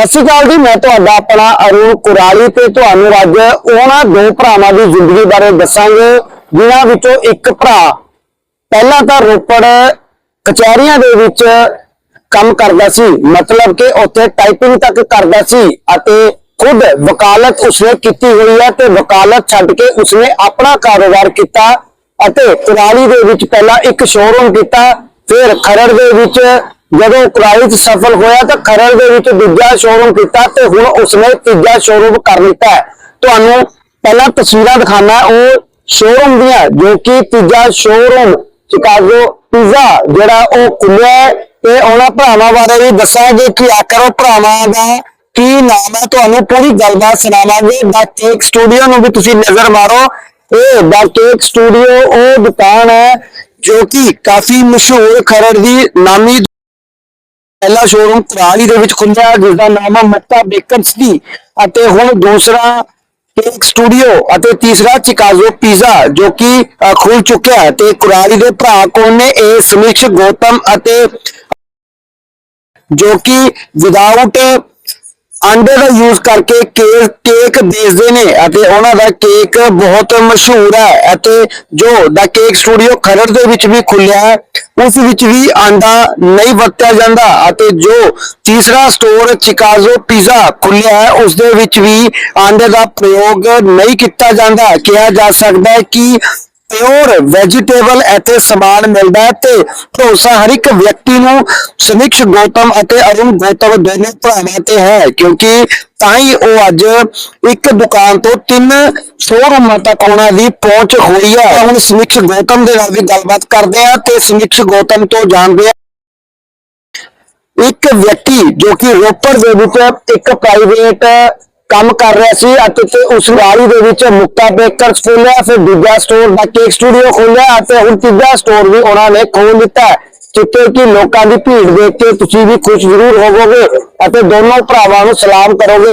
ਸਤਿ ਸ਼੍ਰੀ ਅਕਾਲ ਜੀ, ਮੈਂ ਤੁਹਾਡਾ ਆਪਣਾ ਅਰੁਣ ਕੁਰਾਲੀ ਤੇ ਤੁਹਾਨੂੰ ਅੱਜ ਉਹਨਾਂ ਦੋ ਭਰਾਵਾਂ ਦੀ ਜ਼ਿੰਦਗੀ ਬਾਰੇ ਦੱਸਾਂਗੇ, ਜਿਨ੍ਹਾਂ ਵਿੱਚੋਂ ਇੱਕ ਭਰਾ ਪਹਿਲਾਂ ਤਾਂ ਰੋਪੜ ਕਚਹਿਰੀਆਂ ਦੇ ਵਿੱਚ ਕੰਮ ਕਰਦਾ ਸੀ, ਮਤਲਬ ਕਿ ਉੱਥੇ ਟਾਈਪਿੰਗ ਤੱਕ ਕਰਦਾ ਸੀ ਅਤੇ ਖੁਦ ਵਕਾਲਤ ਉਸਨੇ ਕੀਤੀ ਹੋਈ ਹੈ ਤੇ ਵਕਾਲਤ ਛੱਡ ਕੇ ਉਸਨੇ ਆਪਣਾ ਕਾਰੋਬਾਰ ਕੀਤਾ ਅਤੇ ਕੁਰਾਲੀ ਦੇ ਵਿੱਚ ਪਹਿਲਾਂ ਇੱਕ ਸ਼ੋਰੂਮ ਕੀਤਾ, ਫਿਰ ਖਰੜ ਦੇ ਵਿੱਚ ਜਦੋਂ ਕੁਰਾਲੀ 'ਚ ਸਫਲ ਹੋਇਆ ਤਾਂ ਖਰੜ ਦੇ ਵਿੱਚ ਦੂਜਾ ਸ਼ੋਰੂਮ ਕੀਤਾ ਤੇ ਹੁਣ ਉਸਨੇ ਤੀਜਾ ਸ਼ੋਰੂਮ ਕਰ ਲਿੱਤਾ ਤੁਹਾਨੂੰ ਪਹਿਲਾਂ ਤਸਵੀਰਾਂ ਦਿਖਾਣਾ ਉਹ ਸ਼ੋਰੂਮ ਦੀਆਂ ਜੋ ਕਿ ਤੀਜਾ ਸ਼ੋਰੂਮ ਚਿਕਾਗੋ ਪੀਜ਼ਾ ਜਿਹੜਾ ਉਹ ਖੁੱਲਿਆ ਤੇ ਉਹਨਾਂ ਭਰਾਵਾਂ ਬਾਰੇ ਵੀ ਦੱਸਾਂਗੇ ਕਿ ਆਖਰ ਉਹ ਭਰਾਵਾਂ ਦਾ ਕੀ ਨਾਮ ਹੈ। ਤੁਹਾਨੂੰ ਪੂਰੀ ਗੱਲਬਾਤ ਸੁਣਾਵਾਂਗੇ। ਦਾ ਕੇਕ ਸਟੂਡੀਓ ਨੂੰ ਵੀ ਤੁਸੀਂ ਨਜ਼ਰ ਮਾਰੋ। ਇਹ ਦਾ ਕੇਕ ਸਟੂਡੀਓ ਉਹ ਦੁਕਾਨ ਹੈ ਜੋ ਕਿ ਕਾਫੀ ਮਸ਼ਹੂਰ ਖਰੜ ਦੀ ਨਾਮੀ ਪਹਿਲਾ ਸ਼ੋਰੂਮ ਕੁਰਾਲੀ ਦੇ ਵਿੱਚ ਖੁੱਲਿਆ ਜਿਸ ਦਾ ਨਾਮ ਹੈ ਮੱਤਾ ਬੇਕਰਸ ਦੀ ਅਤੇ ਹੁਣ ਦੂਸਰਾ ਕੇਕ ਸਟੂਡੀਓ ਅਤੇ ਤੀਸਰਾ ਚਿਕਾਗੋ ਪੀਜ਼ਾ ਜੋ ਕਿ ਖੁੱਲ ਚੁੱਕਿਆ ਹੈ ਤੇ ਕੁਰਾਲੀ ਦੇ ਭਰਾ ਕੋਲ ਨੇ? ਇਹ ਸਮੀਕਸ਼ ਗੌਤਮ ਅਤੇ ਜੋ ਕਿ ਵਿਦਆਊਟ ਅੰਡੇ ਦਾ ਯੂਜ਼ ਕਰਕੇ ਕੇਕ ਕੇਕ ਵੇਚਦੇ ਨੇ ਅਤੇ ਉਹਨਾਂ ਦਾ ਕੇਕ ਬਹੁਤ ਮਸ਼ਹੂਰ ਹੈ ਅਤੇ ਜੋ ਦਾ ਕੇਕ ਸਟੂਡੀਓ ਖਰੜ ਦੇ ਵਿੱਚ ਵੀ ਖੁੱਲਿਆ ਹੈ, ਉਸ ਵਿੱਚ ਵੀ ਆਂਡਾ ਨਹੀਂ ਵਰਤਿਆ ਜਾਂਦਾ ਅਤੇ ਜੋ ਤੀਸਰਾ ਸਟੋਰ ਚਿਕਾਗੋ ਪੀਜ਼ਾ ਖੁੱਲਿਆ ਹੈ, ਉਸ ਦੇ ਵਿੱਚ ਵੀ ਆਂਡੇ ਦਾ ਪ੍ਰਯੋਗ ਨਹੀਂ ਕੀਤਾ ਜਾਂਦਾ। ਕਿਹਾ ਜਾ ਸਕਦਾ ਹੈ ਕਿ ਪਿਓਰ ਵੈਜੀਟੇਬਲ ਇੱਥੇ ਸਮਾਨ ਮਿਲਦਾ ਹੈ ਤੇ ਭਰੋਸਾ ਹਰ ਇੱਕ ਵਿਅਕਤੀ ਨੂੰ ਸਮਿਕਸ਼ ਗੌਤਮ ਅਤੇ ਅਰੁਣ ਗੌਤਮ ਦੋਨੋਂ ਭਰਾਵਾਂ ਤੇ ਹੈ, ਕਿਉਂਕਿ ਤਾਂ ਹੀ ਉਹ ਅੱਜ ਇੱਕ ਦੁਕਾਨ ਤੋਂ ਤਿੰਨ ਸ਼ੋਰੂਮਾਂ ਤੱਕ ਉਹਨਾਂ ਦੀ ਪਹੁੰਚ ਹੋਈ ਹੈ। ਹੁਣ ਸਮਿਕਸ਼ ਗੌਤਮ ਦੇ ਨਾਲ ਵੀ ਗੱਲਬਾਤ ਕਰਦੇ ਆ ਤੇ ਸਮਿਕਸ਼ ਗੌਤਮ ਤੋਂ ਜਾਣਦੇ ਆ ਇੱਕ ਵਿਅਕਤੀ ਜੋ ਕਿ ਰੋਪੜ ਦੇ ਵਿੱਚ ਇੱਕ ਪ੍ਰਾਈਵੇਟ ਕੰਮ ਕਰ ਰਿਹਾ ਸੀ ਅਤੇ ਤੇ ਉਸ ਵਾਲੀ ਦੇ ਵਿੱਚ ਮੁਕਤਾ ਬੇਕਰਸ ਖੋਲਿਆ, ਫਿਰ ਦੂਜਾ ਸਟੋਰ ਦਾ ਕੇਕ ਸਟੂਡੀਓ ਖੋਲਿਆ ਅਤੇ ਹੁਣ ਤੀਜਾ ਸਟੋਰ ਵੀ ਉਹਨਾਂ ਨੇ ਖੋਲ ਦਿੱਤਾ ਜਿੱਥੇ ਕਿ ਲੋਕਾਂ ਦੀ ਭੀੜ ਦੇਖ ਕੇ ਤੁਸੀਂ ਵੀ ਖੁਸ਼ ਜ਼ਰੂਰ ਹੋਵੋਗੇ ਅਤੇ ਦੋਨੋਂ ਭਰਾਵਾਂ ਨੂੰ ਸਲਾਮ ਕਰੋਗੇ।